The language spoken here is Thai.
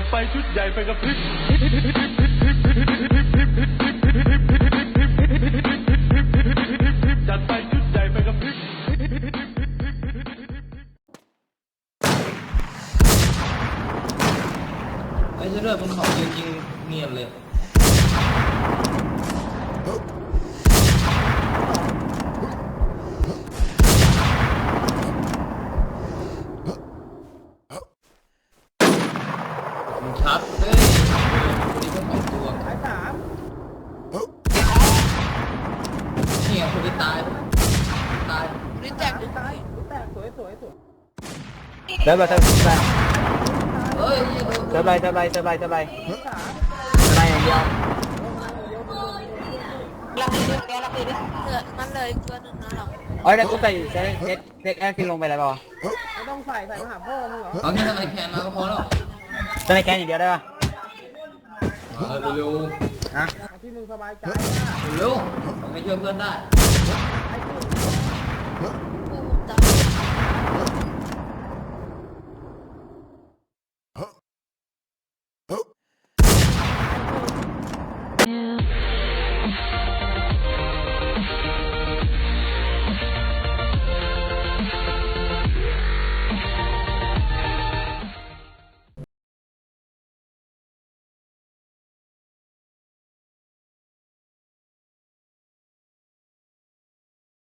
จัดไปชุดใหญ่ไปกับพริบจัดไปชุดใหญ่ไปกับพริบไอ้เรื่องบนเขาจริงๆเงียบเลย ชัดเลยคนนี้ก็สองตัวสายสามเนี่ยคนที่ตายตายนี่แจกตายแตกสวยสวยสวยเติมไปเติมไปเฮ้ยเหี้ยโดนเติมไปเติมไปเติมไปเติมไปสามเติมไปอย่างเดียวรับเลยด้วยรับเลยด้วยเหลือมันเลยตัวหนึ่งนะเราเอ้ยแล้วกูใส่เซ็ตเซ็ตเซ็ตแอร์คิงลงไปแล้วป่ะไม่ต้องใส่ใส่มาหาพ่อมึงเหรอเอาแค่ทำไมแคนมาก็พอแล้ว จะในแกนอย่างเดียวได้ปะเร็วฮะที่มึงสบายใจเร็วไม่ช่วยเพื่อนได้